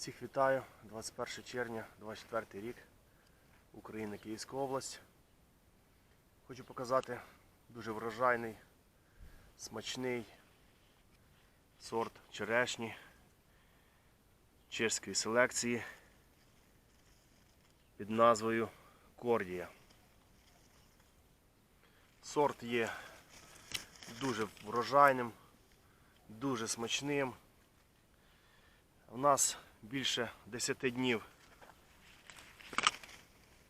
Всіх вітаю, 21 червня, 24 рік, Україна, Київська область. Хочу показати дуже врожайний, смачний сорт черешні чеської селекції під назвою Кордія. Сорт є дуже врожайним, дуже смачним. У нас більше 10 днів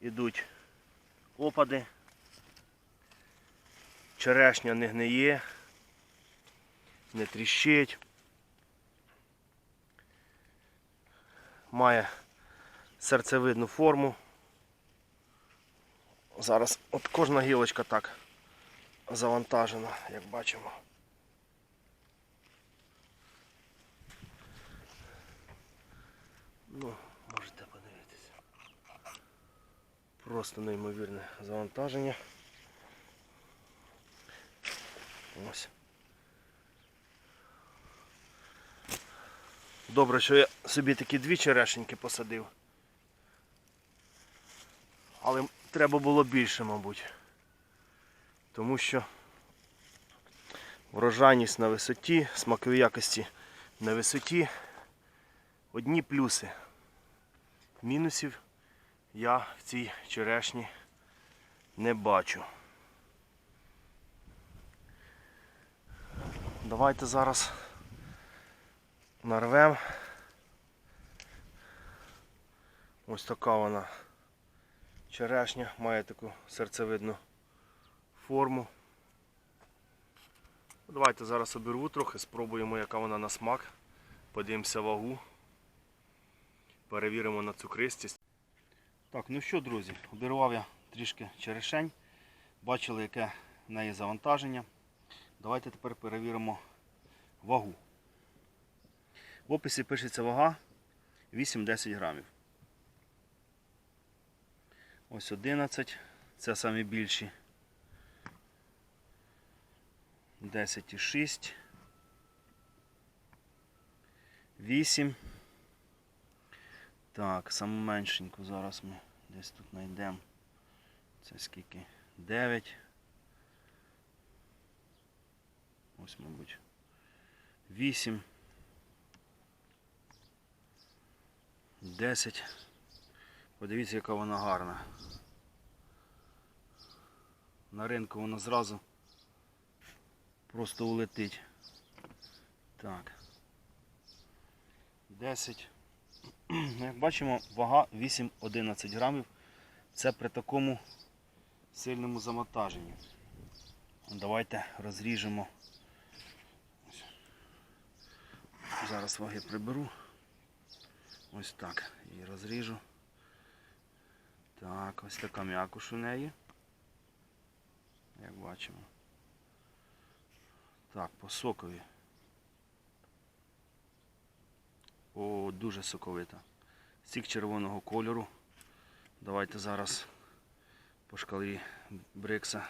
ідуть опади. Черешня не гниє, не тріщить. Має серцевидну форму. Зараз от кожна гілочка так завантажена, як бачимо. Ну, можете подивитися. Просто неймовірне завантаження. Ось. Добре, що я собі такі дві черешеньки посадив. Але треба було більше, мабуть. Тому що врожайність на висоті, смакові якості на висоті. Одні плюси. Мінусів я в цій черешні не бачу. Давайте зараз нарвем. Ось така вона черешня, має таку серцевидну форму. Давайте зараз обірву трохи, спробуємо, яка вона на смак. Подивимося вагу. Перевіримо на цукристість. Так, ну що, друзі, обірвав я трішки черешень. Бачили, яке в неї завантаження. Давайте тепер перевіримо вагу. В описі пишеться вага 8-10 грамів. Ось 11, це самі більші. 10,6. 8. Так, саму меншеньку зараз ми десь тут знайдемо. Це скільки? 9. Ось, мабуть. 8. 10. Подивіться, яка вона гарна. На ринку вона зразу просто улетить. Так. 10. Як бачимо, вага 8-11 грамів. Це при такому сильному замотаженні. Давайте розріжемо. Зараз ваги приберу. Ось так. І розріжу. Так, ось така м'якуш у неї. Як бачимо. Так, по сокові. О, дуже соковита. Сік червоного кольору. Давайте зараз по шкалі Брикса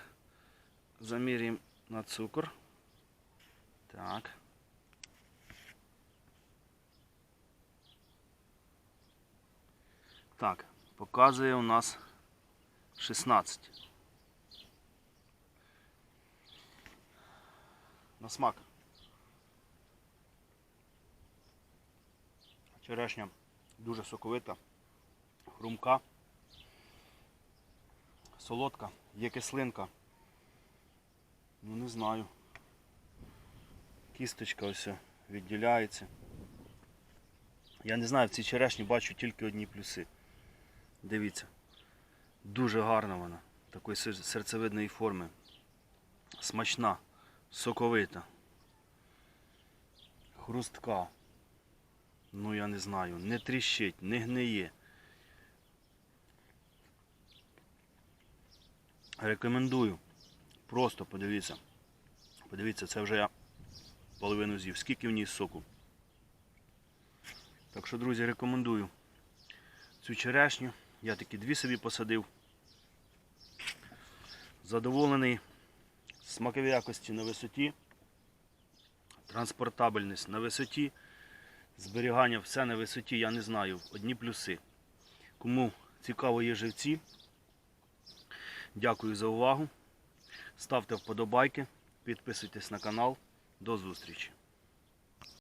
замірюємо на цукор. Так. Так, показує у нас 16. На смак. Черешня дуже соковита, хрумка, солодка, є кислинка. Ну не знаю. Кісточка ось відділяється. Я не знаю, в цій черешні бачу тільки одні плюси. Дивіться. Дуже гарна вона, такої серцевидної форми. Смачна, соковита, хрустка. Ну я не знаю, не тріщить, не гниє. Рекомендую. Просто подивіться. Подивіться, це вже я половину з'їв. Скільки в ній соку. Так що, друзі, рекомендую цю черешню. Я такі дві собі посадив. Задоволений. Смакові якості на висоті. Транспортабельність на висоті. Зберігання все на висоті, я не знаю, одні плюси. Кому цікаво є живці, дякую за увагу. Ставте вподобайки, підписуйтесь на канал. До зустрічі!